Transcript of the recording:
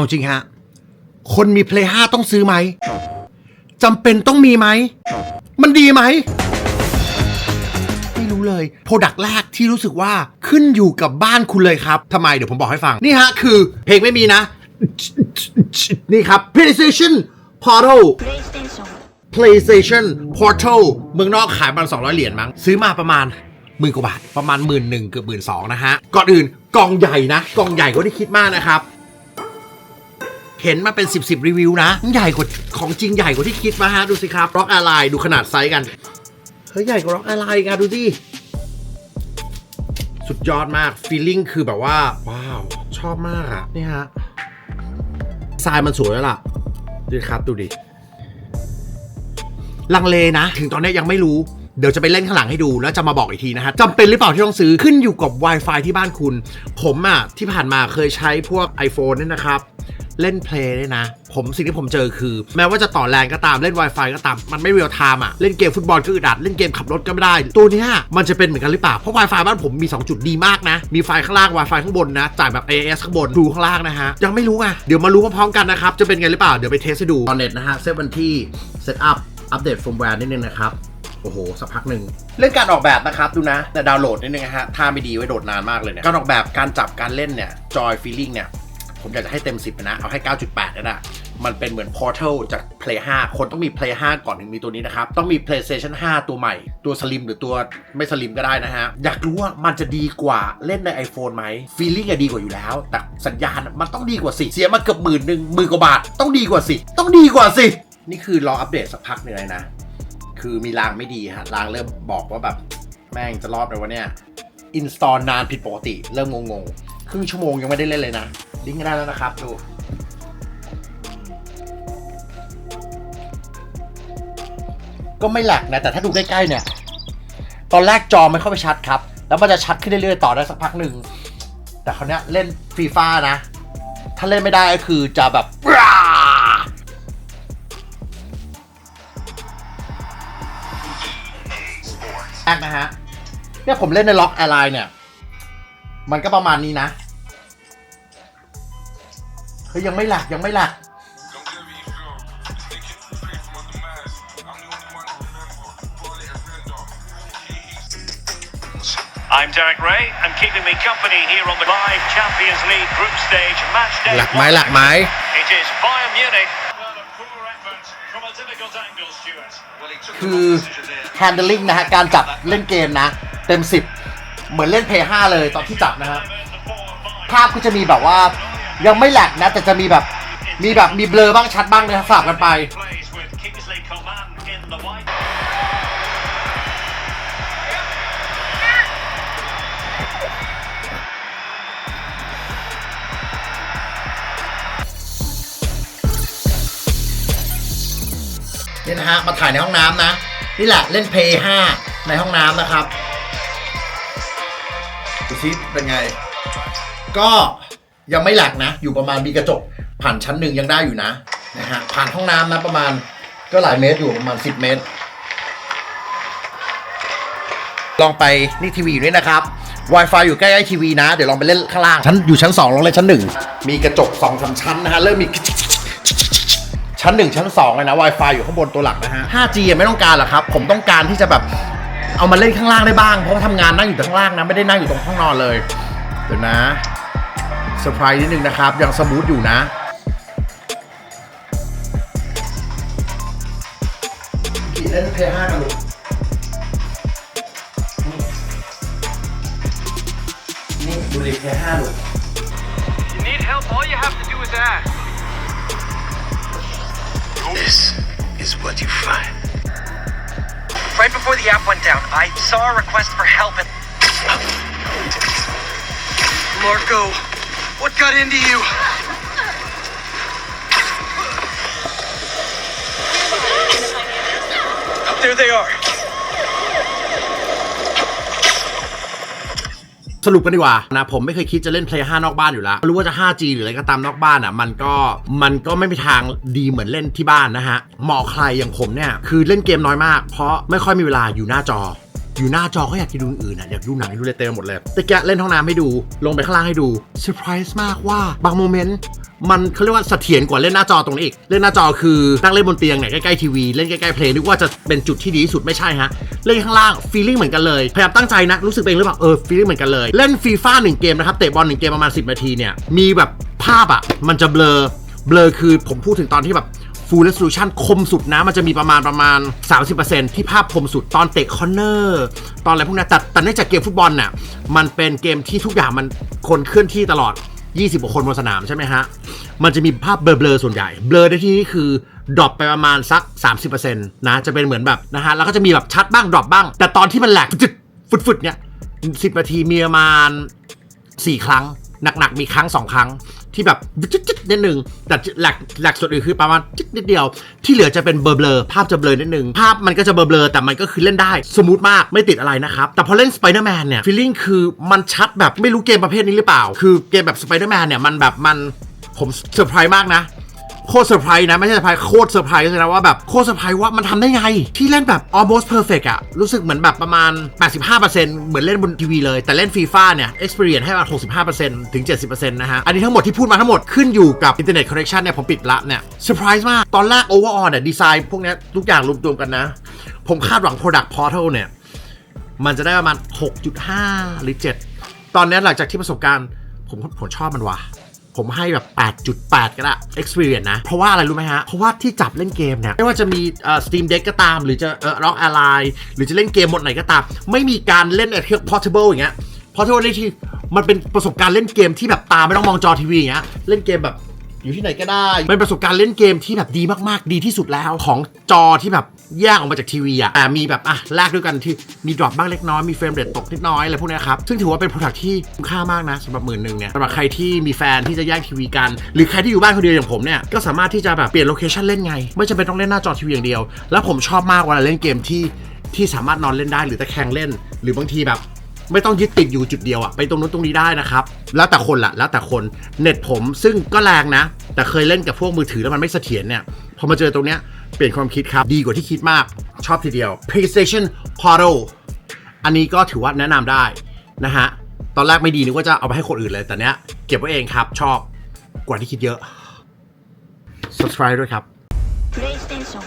เอาจริงฮะ คนมี Play 5 ต้องซื้อไหม จำเป็นต้องมีไหม มันดีไหม ไม่รู้เลย โปรดักต์แรกที่รู้สึกว่าขึ้นอยู่กับบ้านคุณเลยครับ ทำไมเดี๋ยวผมบอกให้ฟัง นี่ฮะ คือเพลงไม่มีนะ นี่ครับ PlayStation Portal PlayStation Portal เมืองนอกขายประมาณ200 เหรียญมั้ง ซื้อมาประมาณหมื่นกว่าบาท ประมาณหมื่นหนึ่งเกือบหมื่นสองนะฮะ ก่อนอื่นกล่องใหญ่นะ กล่องใหญ่ก็ได้คิดมากนะครับ เห็นมาเป็น 10บสรีวิวนะ ใหญ่กว่าของจริงใหญ่กว่าที่คิดมาฮะ ดูสิครับ Rock Ally ดูขนาดไซส์กัน เฮ้ย ใหญ่กว่า Rock Ally อีกันดูดิสุดยอดมากฟีลลิ่งคือแบบว่า ว้าว ชอบมากอะนี่ฮะทรายมันสวยแล้วล่ะดูครับดูดิ ลังเลนะ ถึงตอนนี้ยังไม่รู้เดี๋ยวจะไปเล่นข้างหลังให้ดูแล้วจะมาบอกอีกทีนะฮะจำเป็นหรือเปล่าที่ต้องซื้อขึ้นอยู่กับ Wi-Fi ที่บ้านคุณ ผมอะ่ะที่ผ่านมาเคยใช้พวก iPhone เนี่ยนะครับ เล่นเพลย์เนี่ยนะ ผมสิ่งที่ผมเจอคือ แม้ว่าจะต่อแรงก็ตามเล่น Wi-Fi ก็ตาม มันไม่เรียลไทม์อะ เล่นเกมฟุตบอลก็อึดอัด เล่นเกมขับรถก็ไม่ได้ ตัวเนี้ยมันจะเป็นเหมือนกันหรือเปล่า เพราะ Wi-Fi บ้านผมมี 2 จุดดีมากนะ มีไฟข้างล่าง Wi-Fi ข้างบนนะ จ่ายแบบ AS ข้างบนดูข้างล่างนะฮะ ยังไม่รู้ไงเดี๋ยวมารู้พร้อมๆกันนะครับ จะเป็นไงหรือเปล่า เดี๋ยวไปเทสให้ดูตอนเน็ตนะฮะ เซตวันที่ เซตอัพ อัปเดตเฟิร์มแวร์นิดนึงนะครับโอ้โห สักพักหนึ่ง เรื่องการออกแบบนะครับดูนะ แต่ดาวน์โหลดนิดนึงนะฮะ ถ้าไม่ดีไว้โดดนานมากเลยเนี่ย การออกแบบการจับการเล่นเนี่ย จอยฟีลลิ่งเนี่ย ผมอยากจะให้เต็ม 10นะ เอาให้ 9.8นะนะมันเป็นเหมือน Portal จาก Play 5 คนต้องมี Play 5 ก่อนถึงมีตัวนี้นะครับ ต้องมี PlayStation 5 ตัวใหม่ ตัวสลิมหรือตัวไม่สลิมก็ได้นะฮะ อยากรู้ว่ามันจะดีกว่าเล่นใน iPhone ไหมฟีลลิ่งอะดีกว่าอยู่แล้ว แต่สัญญาณมันต้องดีกว่าสิ เสียมาเกือบหมื่นหนึ่งหมื่นกว่าบาท ต้องดีกว่าสิ ต้องดีกว่าสิ นี่คือรออัปเดตสักพักหนึ่งเลยนะ คือมีรางไม่ดีฮะรางเริ่มบอกว่าแบบแม่งจะรอดไหมวะเนี่ย อินสตอลนานผิดปกติ เริ่มงงๆ ครึ่งชั่วโมงยังไม่ได้เล่นเลยนะ ลิงก์ได้แล้วนะครับ ดูก็ไม่หลักนะ แต่ถ้าดูใกล้ๆเนี่ย ตอนแรกจอไม่เข้าไปชัดครับ แล้วมันจะชัดขึ้นเรื่อยๆต่อได้สักพักหนึ่ง แต่คราวนี้เล่นฟีฟ่านะ ถ้าเล่นไม่ได้ก็คือจะแบบแรกนะฮะเนี่ยผมเล่นในล็อกแอร์ไลน์เนี่ย มันก็ประมาณนี้นะ เฮ้ยยังไม่หลักยังไม่หลัก I'm Derek Ray, and keeping me company here on the live Champions League group stage match day. หลักไม้หลักไม้ It is Bayern Munich. Well, a poor effort from a difficult angle, Stuart. คือ handling นะฮะ การจับเล่นเกมนะ เต็ม 10 เหมือนเล่นเพย์5เลยตอนที่จับนะฮะภาพก็จะมีแบบว่า ยังไม่แหลกนะ แต่จะมีแบบมีแบบมีเบลอบ้างชัดบ้างนะสลับกันไป Plays with Kingsley Coman in the wide. นี่นะฮะ มาถ่ายในห้องน้ำนะ นี่แหละเล่นเพย์5ในห้องน้ำนะครับดูซิเป็นไง ก็ ยังไม่หลักนะ อยู่ประมาณมีกระจก ผ่านชั้นหนึ่งยังได้อยู่นะนะฮะผ่านห้องน้ำนะประมาณก็หลายเมตรอยู่ประมาณ 10 เมตร ลองไปนี่ทีวีอยู่นี่นะครับ Wi-Fi อยู่ใกล้ๆทีวีนะ เดี๋ยวลองไปเล่นข้างล่างชั้นอยู่ชั้น 2 ลองเล่นชั้น 1 มีกระจก2องสามชั้นนะฮะเริ่มมีชั้น 1 ชั้น2เลยนะ Wi-Fi อยู่ข้างบนตัวหลักนะฮะ 5G ยังไม่ต้องการหรอกครับ ผมต้องการที่จะแบบเอามาเล่นข้างล่างได้บ้าง เพราะว่าทำงานนั่งอยู่แต่ข้างล่างนะ ไม่ได้นั่งอยู่ตรงห้องนอนเลย เดี๋ยวนะ เซอร์ไพรส์นิดนึงนะครับ ยังสมูทอยู่นะกี่เล่นเพย์ห้ากันลูกนี่ดูดิเพย์ห้าลูก You need help, all you have to do is ask. This is what you find. Right before the app went down, I saw a request for help and. Marco, what got into you? There they are. สรุปกันดีกว่านะผมไม่เคยคิดจะเล่น Play 5 นอกบ้านอยู่แล้ว รู้ว่าจะ 5G หรืออะไรก็ตามนอกบ้านอะมันก็มันก็ไม่มีทางดีเหมือนเล่นที่บ้านนะฮะเหมาะใครอย่างผมเนี่ยคือเล่นเกมน้อยมาก เพราะไม่ค่อยมีเวลาอยู่หน้าจอ อยู่หน้าจอก็อยากจะดูอื่นอะอยากดูหนังดูอะไรเต็มหมดเลยแต่แกะเล่นห้องน้ำให้ดู ลงไปข้างล่างให้ดูเซอร์ไพรส์มากว่าบางโมเมนต์มันเขาเรียกว่าเสถียรกว่าเล่นหน้าจอตรงนี้อีก เล่นหน้าจอคือนั่งเล่นบนเตียงเนี่ยใกล้ๆทีวีเล่นใกล้ๆเพลงนึกว่าจะเป็นจุดที่ดีที่สุดไม่ใช่ฮะ เล่นข้างล่างฟีลลิ่งเหมือนกันเลย พยายามตั้งใจนะ รู้สึกเองหรือเปล่าเออฟีลลิ่งเหมือนกันเลย เล่นฟีฟ่าหนึ่งเกมนะครับ เตะบอลหนึ่งเกมประมาณ 10 นาทีเนี่ยมีแบบภาพอะมันจะเบลอเบลอคือผมพูดถึงตอนที่แบบ Full Resolution คมสุดนะมันจะมีประมาณประมาณ 30%ที่ภาพคมสุดตอนเตะคอนเนอร์ตอนอะไรพวกนั้นแต่แต่เนื่องจากเกมฟุตบอลน่ะมันเป็นเกมที่ทุกอย่างมันคนเคลื่อนที่ตลอด 20กว่าคนบนสนามใช่ไหมฮะ มันจะมีภาพเบลอๆส่วนใหญ่ เบลอในที่นี้คือดรอปไปประมาณสัก 30%นะจะเป็นเหมือนแบบนะฮะแล้วก็จะมีแบบชัดบ้างดรอปบ้าง แต่ตอนที่มันแหลกจุดฟุดๆเนี่ย10นาทีมีประมาณสี่ครั้ง หนักๆมีครั้งสองครั้งที่แบบจิ๊ดๆนิดนึงแต่หลักหลักสุดอื่นคือประมาณจิ๊ดนิดเดียว ที่เหลือจะเป็นเบลอๆภาพจะเบลอนิดนึง ภาพมันก็จะเบลอๆแต่มันก็คือเล่นได้ สมูทมากไม่ติดอะไรนะครับ แต่พอเล่นสไปเดอร์แมนเนี่ยฟีลลิ่งคือมันชัดแบบไม่รู้เกมประเภทนี้หรือเปล่า คือเกมแบบสไปเดอร์แมนเนี่ยมันแบบมันผมเซอร์ไพรส์มากนะ โคตรเซอร์ไพรส์นะ ไม่ใช่เซอร์ไพรส์โคตรเซอร์ไพรส์เลยนะว่าแบบโคตรเซอร์ไพรส์ว่ามันทำได้ไง ที่เล่นแบบ almost perfect อะรู้สึกเหมือนแบบประมาณ 85%เหมือนเล่นบนทีวีเลยแต่เล่นฟีฟ่าเนี่ย experience ให้ประมาณ65%ถึง 70%นะฮะอันนี้ทั้งหมดที่พูดมาทั้งหมดขึ้นอยู่กับ internet connection เนี่ยผมปิดละเนี่ยเซอร์ไพรส์มากตอนแรก overall เนี่ยดีไซน์พวกนี้ทุกอย่างรวมๆกันนะ ผมคาดหวัง product portal เนี่ยมันจะได้ประมาณ 6.5 หรือ 7 ตอนนี้หลังจากที่ประสบการณ์ผมผมชอบมันว่ะ ผมให้แบบ 8.8 ก็ได้ experience นะ เพราะว่าอะไรรู้ไหมฮะ เพราะว่าที่จับเล่นเกมเนี่ย ไม่ว่าจะมีเอ่อ Steam Deck ก็ตาม หรือจะเอ่อ Rock Ally หรือจะเล่นเกมหมดไหนก็ตาม ไม่มีการเล่นไอ้เครื่อง portable อย่างเงี้ย portable นี่ที่มันเป็นประสบการณ์เล่นเกมที่แบบตาไม่ต้องมองจอทีวีอย่างเงี้ย เล่นเกมแบบ อยู่ที่ไหนก็ได้เป็นประสบการณ์เล่นเกมที่แบบดีมากๆ ดีที่สุดแล้วของจอที่แบบแยกออกมาจากทีวีอะแต่มีแบบอะแลกด้วยกันที่มีดรอปบ้างเล็กน้อยมีเฟรมเรทตกนิดน้อยอะไรพวกนี้ครับซึ่งถือว่าเป็น product ที่คุ้มค่ามากนะสำหรับหมื่นหนึ่งเนี่ยสำหรับใครที่มีแฟนที่จะแยกทีวีกัน หรือใครที่อยู่บ้านคนเดียวอย่างผมเนี่ยก็สามารถที่จะแบบเปลี่ยนโลเคชันเล่นไง ไม่จำเป็นต้องเล่นหน้าจอทีวีอย่างเดียว แล้วผมชอบมากเวลาเล่นเกมที่ที่สามารถนอนเล่นได้หรือตะแคงเล่น หรือบางทีแบบ ไม่ต้องยึดติดอยู่จุดเดียวอะไปตรงนู้นตรงนี้ได้นะครับ แล้วแต่คนละแล้วแต่คนเน็ตผมซึ่งก็แรงนะ แต่เคยเล่นกับพวกมือถือแล้วมันไม่เสถียรเนี่ยพอมาเจอตรงเนี้ยเปลี่ยนความคิดครับ ดีกว่าที่คิดมากชอบทีเดียว PlayStation Portal อันนี้ก็ถือว่าแนะนำได้นะฮะตอนแรกไม่ดีนึกว่าจะเอาไปให้คนอื่นเลยแต่เนี้ยเก็บไว้เองครับชอบกว่าที่คิดเยอะ subscribe ด้วยครับ PlayStation